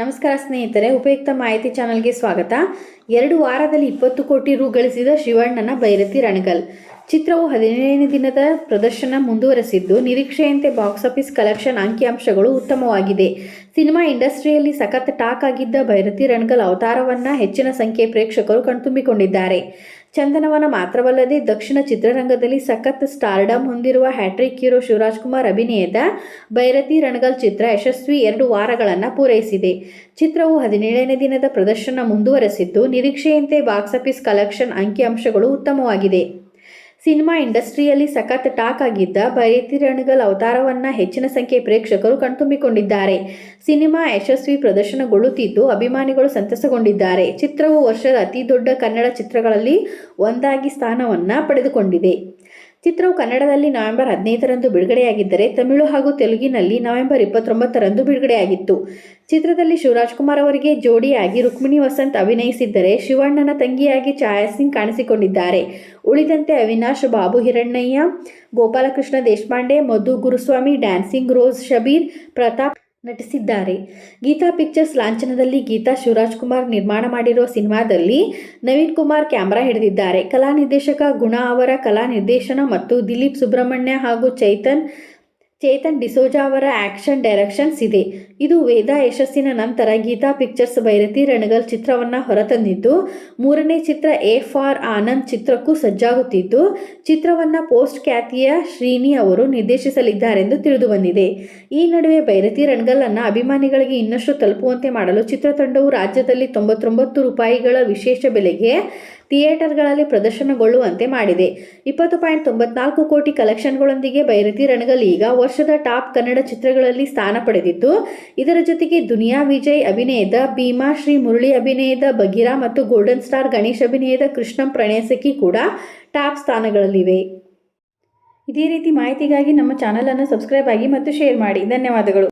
ನಮಸ್ಕಾರ ಸ್ನೇಹಿತರೆ, ಉಪಯುಕ್ತ ಮಾಹಿತಿ ಚಾನಲ್ಗೆ ಸ್ವಾಗತ. ಎರಡು ವಾರದಲ್ಲಿ ಇಪ್ಪತ್ತು ಕೋಟಿ ರು ಗಳಿಸಿದ ಶಿವಣ್ಣನ ಭೈರತಿ ರಣಗಲ್. ಚಿತ್ರವು ಹದಿನೇಳನೇ ದಿನದ ಪ್ರದರ್ಶನ ಮುಂದುವರೆಸಿದ್ದು, ನಿರೀಕ್ಷೆಯಂತೆ ಬಾಕ್ಸ್ ಆಫೀಸ್ ಕಲೆಕ್ಷನ್ ಅಂಕಿಅಂಶಗಳು ಉತ್ತಮವಾಗಿದೆ. ಸಿನಿಮಾ ಇಂಡಸ್ಟ್ರಿಯಲ್ಲಿ ಸಖತ್ ಟಾಕ್ ಆಗಿದ್ದ ಭೈರತಿ ರಣಗಲ್ ಅವತಾರವನ್ನ ಹೆಚ್ಚಿನ ಸಂಖ್ಯೆಯ ಪ್ರೇಕ್ಷಕರು ಕಣ್ತುಂಬಿಕೊಂಡಿದ್ದಾರೆ. ಚಂದನವನ ಮಾತ್ರವಲ್ಲದೆ ದಕ್ಷಿಣ ಚಿತ್ರರಂಗದಲ್ಲಿ ಸಖತ್ ಸ್ಟಾರ್ಡಮ್ ಹೊಂದಿರುವ ಹ್ಯಾಟ್ರಿಕ್ ಹೀರೋ ಶಿವರಾಜ್ ಕುಮಾರ್ ಅಭಿನಯದ ಭೈರತಿ ರಣಗಲ್ ಚಿತ್ರ ಯಶಸ್ವಿ ಎರಡು ವಾರಗಳನ್ನು ಪೂರೈಸಿದೆ. ಚಿತ್ರವು ಹದಿನೇಳನೇ ದಿನದ ಪ್ರದರ್ಶನ ಮುಂದುವರೆಸಿದ್ದು, ನಿರೀಕ್ಷೆಯಂತೆ ಬಾಕ್ಸ್ ಆಫೀಸ್ ಕಲೆಕ್ಷನ್ ಅಂಕಿಅಂಶಗಳು ಉತ್ತಮವಾಗಿದೆ. ಸಿನಿಮಾ ಇಂಡಸ್ಟ್ರಿಯಲ್ಲಿ ಸಖತ್ ಟಾಕ್ ಆಗಿದ್ದ ಭೈರತಿ ರಣಗಲ್ ಅವತಾರವನ್ನ ಹೆಚ್ಚಿನ ಸಂಖ್ಯೆಯ ಪ್ರೇಕ್ಷಕರು ಕಣ್ತುಂಬಿಕೊಂಡಿದ್ದಾರೆ. ಸಿನಿಮಾ ಯಶಸ್ವಿ ಪ್ರದರ್ಶನಗೊಳ್ಳುತ್ತಿದ್ದು ಅಭಿಮಾನಿಗಳು ಸಂತಸಗೊಂಡಿದ್ದಾರೆ. ಚಿತ್ರವು ವರ್ಷದ ಅತಿ ದೊಡ್ಡ ಕನ್ನಡ ಚಿತ್ರಗಳಲ್ಲಿ ಒಂದಾಗಿ ಸ್ಥಾನವನ್ನ ಪಡೆದುಕೊಂಡಿದೆ. ಚಿತ್ರವು ಕನ್ನಡದಲ್ಲಿ ನವೆಂಬರ್ ಹದಿನೈದರಂದು ಬಿಡುಗಡೆಯಾಗಿದ್ದರೆ ತಮಿಳು ಹಾಗೂ ತೆಲುಗಿನಲ್ಲಿ ನವೆಂಬರ್ ಇಪ್ಪತ್ತೊಂಬತ್ತರಂದು ಬಿಡುಗಡೆಯಾಗಿತ್ತು. ಚಿತ್ರದಲ್ಲಿ ಶಿವರಾಜ್ ಕುಮಾರ್ ಅವರಿಗೆ ಜೋಡಿಯಾಗಿ ರುಕ್ಮಿಣಿ ವಸಂತ್ ಅಭಿನಯಿಸಿದ್ದರೆ ಶಿವಣ್ಣನ ತಂಗಿಯಾಗಿ ಛಾಯಾ ಸಿಂಗ್ ಕಾಣಿಸಿಕೊಂಡಿದ್ದಾರೆ. ಉಳಿದಂತೆ ಅವಿನಾಶ್ ಬಾಬು ಹಿರಣ್ಣಯ್ಯ, ಗೋಪಾಲಕೃಷ್ಣ ದೇಶಪಾಂಡೆ, ಮಧು ಗುರುಸ್ವಾಮಿ, ಡ್ಯಾನ್ಸಿಂಗ್ ರೋಸ್ ಶಬೀರ್, ಪ್ರತಾಪ್ ನಟಿಸಿದ್ದಾರೆ. ಗೀತಾ ಪಿಕ್ಚರ್ಸ್ ಲಾಂಛನದಲ್ಲಿ ಗೀತಾ ಶಿವರಾಜ್ ಕುಮಾರ್ ನಿರ್ಮಾಣ ಮಾಡಿರುವ ಸಿನಿಮಾದಲ್ಲಿ ನವೀನ್ ಕುಮಾರ್ ಕ್ಯಾಮೆರಾ ಹಿಡಿದಿದ್ದಾರೆ. ಕಲಾ ನಿರ್ದೇಶಕ ಗುಣ ಅವರ ಕಲಾ ನಿರ್ದೇಶನ ಮತ್ತು ದಿಲೀಪ್ ಸುಬ್ರಹ್ಮಣ್ಯ ಹಾಗೂ ಚೈತನ್ ಚೇತನ್ ಡಿಸೋಜಾ ಅವರ ಆಕ್ಷನ್ ಡೈರೆಕ್ಷನ್ಸ್ ಇದೆ. ಇದು ವೇದ ಯಶಸ್ಸಿನ ನಂತರ ಗೀತಾ ಪಿಕ್ಚರ್ಸ್ ಭೈರತಿ ರಣಗಲ್ ಚಿತ್ರವನ್ನ ಹೊರತಂದಿದ್ದು, ಮೂರನೇ ಚಿತ್ರ ಎ ಫಾರ್ ಆನಂದ್ ಚಿತ್ರಕ್ಕೂ ಸಜ್ಜಾಗುತ್ತಿದ್ದು, ಚಿತ್ರವನ್ನ ಪೋಸ್ಟ್ ಖ್ಯಾತಿಯ ಶ್ರೀನಿ ಅವರು ನಿರ್ದೇಶಿಸಲಿದ್ದಾರೆಂದು ತಿಳಿದು ಬಂದಿದೆ ಈ ನಡುವೆ ಭೈರತಿ ರಣಗಲ್ ಅನ್ನು ಅಭಿಮಾನಿಗಳಿಗೆ ಇನ್ನಷ್ಟು ತಲುಪುವಂತೆ ಮಾಡಲು ಚಿತ್ರತಂಡವು ರಾಜ್ಯದಲ್ಲಿ ತೊಂಬತ್ತೊಂಬತ್ತು ರೂಪಾಯಿಗಳ ವಿಶೇಷ ಬೆಲೆಗೆ ಥಿಯೇಟರ್ಗಳಲ್ಲಿ ಪ್ರದರ್ಶನಗೊಳ್ಳುವಂತೆ ಮಾಡಿದೆ. ಇಪ್ಪತ್ತು ಪಾಯಿಂಟ್ ತೊಂಬತ್ನಾಲ್ಕು ಕೋಟಿ ಕಲೆಕ್ಷನ್ಗಳೊಂದಿಗೆ ಭೈರತಿ ರಣಗಲ್ ಈಗ ವರ್ಷದ ಟಾಪ್ ಕನ್ನಡ ಚಿತ್ರಗಳಲ್ಲಿ ಸ್ಥಾನ ಪಡೆದಿತ್ತು ಇದರ ಜೊತೆಗೆ ದುನಿಯಾ ವಿಜಯ್ ಅಭಿನಯದ, ಭೀಮಾ ಶ್ರೀ ಮುರಳಿ ಅಭಿನಯದ, ಬಗೀರಾ ಮತ್ತು ಗೋಲ್ಡನ್ ಸ್ಟಾರ್ ಗಣೇಶ್ ಅಭಿನಯದ, ಕೃಷ್ಣಂ ಪ್ರಣಯಸಕಿ ಕೂಡ ಟಾಪ್ ಸ್ಥಾನಗಳಲ್ಲಿವೆ. ಇದೇ ರೀತಿ ಮಾಹಿತಿಗಾಗಿ ನಮ್ಮ ಚಾನಲನ್ನು ಸಬ್ಸ್ಕ್ರೈಬ್ ಆಗಿ ಮತ್ತು ಶೇರ್ ಮಾಡಿ. ಧನ್ಯವಾದಗಳು.